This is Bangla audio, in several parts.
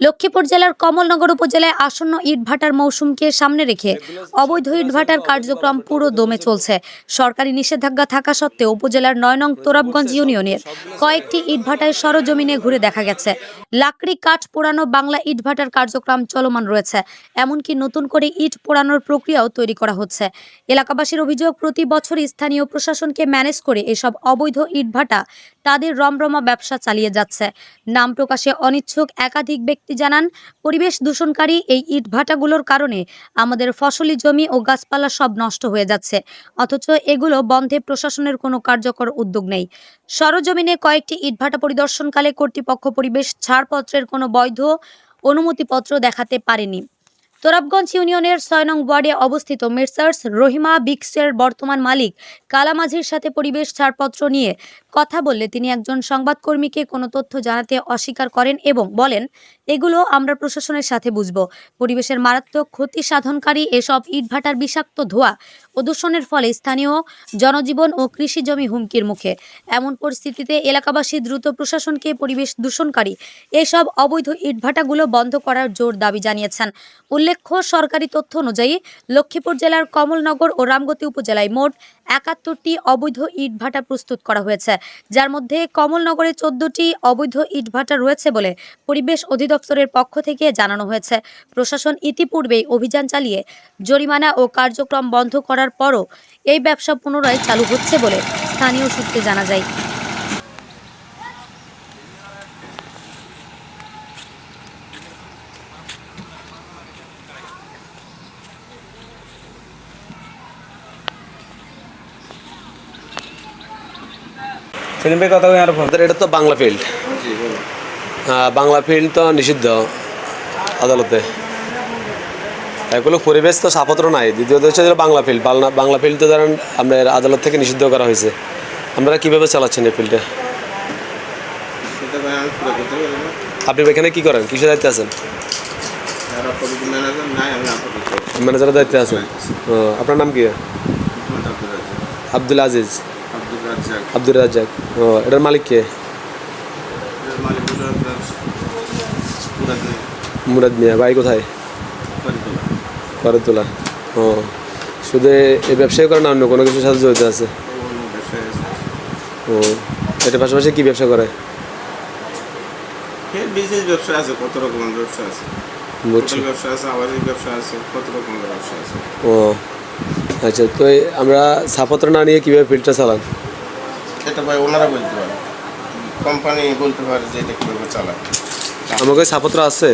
লক্ষ্মীপুর জেলার কমলনগর উপজেলায় আসন্ন ইটভাটার মৌসুমকে সামনে রেখে অবৈধ ইটভাটার কার্যক্রম পুরো দমে চলছে। সরকারি নিষেধাজ্ঞা থাকা সত্ত্বেও উপজেলার নয় নং তোরাবগঞ্জ ইউনিয়নের কয়েকটি ইটভাটায় সরজমিনে ঘুরে দেখা গেছে। লাকড়ি কাঠ পোড়ানো বাংলা ইটভাটার কার্যক্রম চলমান রয়েছে। এমনকি নতুন করে ইট পোড়ানোর প্রক্রিয়াও তৈরি করা হচ্ছে। এলাকাবাসীর অভিযোগ, প্রতি বছর স্থানীয় প্রশাসনকে ম্যানেজ করে এসব অবৈধ ইটভাটা তাদের রমরমা ব্যবসা চালিয়ে যাচ্ছে। নাম প্রকাশে অনিচ্ছুক একাধিক ব্যক্তি জানান, পরিবেশ দূষণকারী এই ইটভাটাগুলোর কারণে আমাদের ফসলি জমি ও গাছপালা সব নষ্ট হয়ে যাচ্ছে। অথচ এগুলো বন্ধে প্রশাসনের কোনো কার্যকর উদ্যোগ নেই। সরজমিনে কয়েকটি ইটভাটা পরিদর্শনকালে কর্তৃপক্ষ পরিবেশ ছাড়পত্রের কোনো বৈধ অনুমতিপত্র দেখাতে পারেনি। তোরাবগঞ্জ ইউনিয়নের ছয় নং ওয়ার্ডে অবস্থিত মেসার্স রহিমা বিক্সের বর্তমান মালিক কালামাঝির সাথে পরিবেশ ছাড়পত্র নিয়ে কথা বললে তিনি একজন সংবাদকর্মীকে কোনো তথ্য জানাতে অস্বীকার করেন এবং বলেন, এগুলো আমরা প্রশাসনের সাথে বুঝব। পরিবেশের মারাত্মক ক্ষতি সাধনকারী এসব ইটভাটার বিষাক্ত ধোঁয়া ও দূষণের ফলে স্থানীয় জনজীবন ও কৃষি জমি হুমকির মুখে। এমন পরিস্থিতিতে এলাকাবাসী দ্রুত প্রশাসনকে পরিবেশ দূষণকারী এসব অবৈধ ইটভাটাগুলো বন্ধ করার জোর দাবি জানিয়েছেন। উল্লেখ্য, সরকারি তথ্য অনুযায়ী লক্ষ্মীপুর জেলার কমলনগর ও রামগতি উপজেলায় মোট একাত্তরটি অবৈধ ইটভাটা প্রস্তুত করা হয়েছে, যার মধ্যে কমলনগরে চোদ্দটি অবৈধ ইটভাটা রয়েছে বলে পরিবেশ অধিদপ্তরের পক্ষ থেকে জানানো হয়েছে। প্রশাসন ইতিপূর্বেই অভিযান চালিয়ে জরিমানা ও কার্যক্রম বন্ধ করার পরও এই ব্যবসা পুনরায় চালু হচ্ছে বলে স্থানীয় সূত্রে জানা যায়। সেদিন ভাই কথা আর এটা তো বাংলা ফিল্ড বাংলা ফিল্ড তো নিষিদ্ধ আদালতে। এগুলো পরিবেশ তো সাপত্র নাই। দ্বিতীয়ত হচ্ছে বাংলা ফিল্ড বাংলা বাংলা ফিল্ড তো ধরেন আপনার আদালত থেকে নিষিদ্ধ করা হয়েছে। আপনারা কীভাবে চালাচ্ছেন এই ফিল্ডে আপনি এখানে কী করেন? কিসের দায়িত্বে আছেন? ম্যানেজারের দায়িত্বে আছেন। আপনার নাম কি? আব্দুল আজিজ। আব্দুল রাজ্জাক ও এটার মালিক কে? মুরাদ মিয়া। ভাই কোথায়? করে তোলা ও শুধু এই ব্যবসায় করে না অন্য কোনো কিছুর সাথে জড়িত আছে? ও এটার পাশাপাশি কি ব্যবসা করে? বিজনেস ব্যবসা আছে কত রকমের ব্যবসা আছে। হোটেল ব্যবসা আছে আবাসিক ব্যবসা আছে কত রকমের ব্যবসা আছে। ও আচ্ছা তো আমরা ছাপত্র না নিয়ে কীভাবে ফিল্ডটা চালান সেটা ভাই ওনারা বলতে পারে। কোম্পানি বলতে পারে যে এটা কীভাবে চালায়। আমাকে ছাপত্র আছে।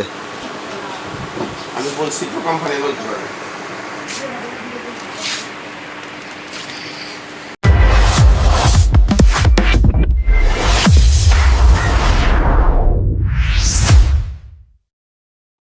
আমি বলছি তো কোম্পানি বলতে পারে।